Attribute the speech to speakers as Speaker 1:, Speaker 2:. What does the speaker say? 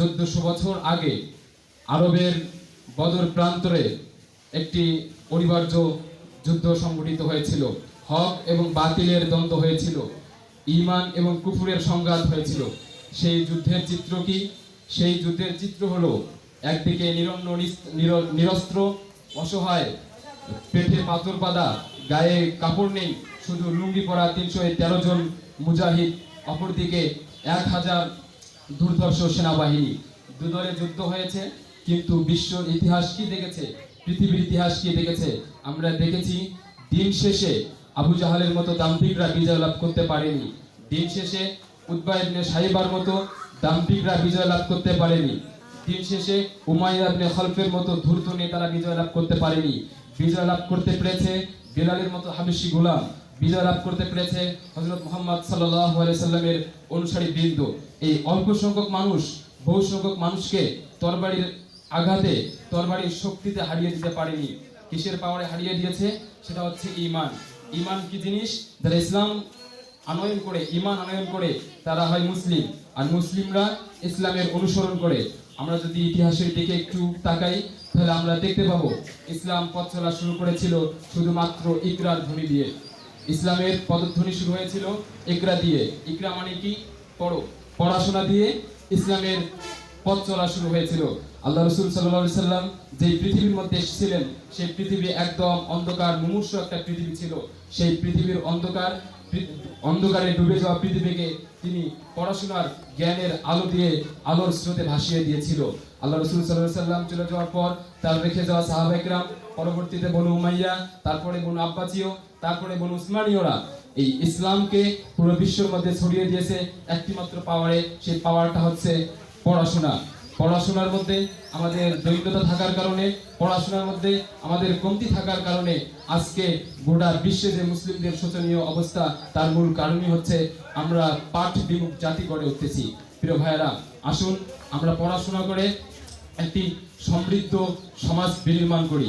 Speaker 1: চোদ্দশো বছর আগে আরবের বদর প্রান্তরে একটি অনিবার্য যুদ্ধ সংঘটিত হয়েছিল। হক এবং বাতিলের দ্বন্দ্ব হয়েছিল। ইমান এবং কুফুরের সংঘাত হয়েছিল। সেই যুদ্ধের চিত্র কি? সেই যুদ্ধের চিত্র হলো একদিকে নিরন্ন নির- নিরস্ত্র, অসহায়, পেটে পাথর বাঁধা, গায়ে কাপড় নেই, শুধু লুঙ্গি পরা তিনশো তেরো জন মুজাহিদ, অপরদিকে এক হাজার দুর্ধর্ষ সেনাবাহিনী। দুদলে যুদ্ধ হয়েছে, কিন্তু বিশ্বর ইতিহাস কি দেখেছে? পৃথিবীর ইতিহাস কি দেখেছে? আমরা দেখেছি, দিন শেষে আবু জাহালের মতো দাম্পিকরা বিজয় লাভ করতে পারেনি। দিন শেষে উদ্বা ইবনে সাহিবার মতো দাম্পিকরা বিজয় লাভ করতে পারেনি। দিন শেষে উমাইয়া ইবনে খলফের মতো ধূর্ত নেতারা বিজয় লাভ করতে পারেনি। বিজয় লাভ করতে পেরেছে বেলালের মতো হাবিসি গোলাম। বিজয় লাভ করতে পেরেছে হজরত মোহাম্মদ সাল্লামের অনুসারী বৃন্দ। এই অল্প সংখ্যক মানুষ বহু সংখ্যক মানুষকে তরবারির আঘাতে, তরবারির শক্তিতে হারিয়ে দিতে পারেনি। কিসের পাওয়ারে হারিয়ে দিয়েছে? সেটা হচ্ছে ইমান ইমান কি জিনিস? যারা ইসলাম আনয়ন করে ইমান আনয়ন করে, তারা হয় মুসলিম। আর মুসলিমরা ইসলামের অনুসরণ করে। আমরা যদি ইতিহাসের দিকে একটু তাকাই, তাহলে আমরা দেখতে পাবো, ইসলাম পথ চলা শুরু করেছিল শুধুমাত্র ইকরার ধ্বনি দিয়ে। ইসলামের পদধ্বনি শুরু হয়েছিল ইকরা দিয়ে। ইকরা মানে কি? পড়ো। পড়াশোনা দিয়ে ইসলামের পথ চলা শুরু হয়েছিল। আল্লাহ রসুল সাল্লাহ সাল্লাম যে পৃথিবীর মধ্যে এসেছিলেন, সেই পৃথিবী একদম অন্ধকার, মুমূর্ষ একটা পৃথিবী ছিল। সেই পৃথিবীর অন্ধকার অন্ধকারে ডুবে যাওয়া পৃথিবীকে তিনি পড়াশোনার জ্ঞানের আলো দিয়ে, আলোর স্রোতে ভাসিয়ে দিয়েছিল। আল্লাহ রসুল সাল্লাহ সাল্লাম চলে যাওয়ার পর তার রেখে যাওয়া সাহাবাইকরাম পরবর্তীতে বনু উমাইয়া, তারপরে বনু আব্বাসীয়, তারপরে বনু উসমানীয়রা। এই ইসলামকে পুরো বিশ্বের মধ্যে ছড়িয়ে দিয়েছে একটি মাত্র পাওয়ারে সেই পাওয়ারটা হচ্ছে পড়াশোনা। পড়াশোনার মধ্যে আমাদের দরিদ্রতা থাকার কারণে, পড়াশোনার মধ্যে আমাদের কমতি থাকার কারণে আজকে গোটা বিশ্বে যে মুসলিমদের শোচনীয় অবস্থা, তার মূল কারণই হচ্ছে আমরা পাঠ বিমুখ জাতি গড়ে উঠতেছি। প্রিয় ভাইয়েরা, আসুন আমরা পড়াশোনা করে একটি সমৃদ্ধ সমাজ বিনির্মাণ করি।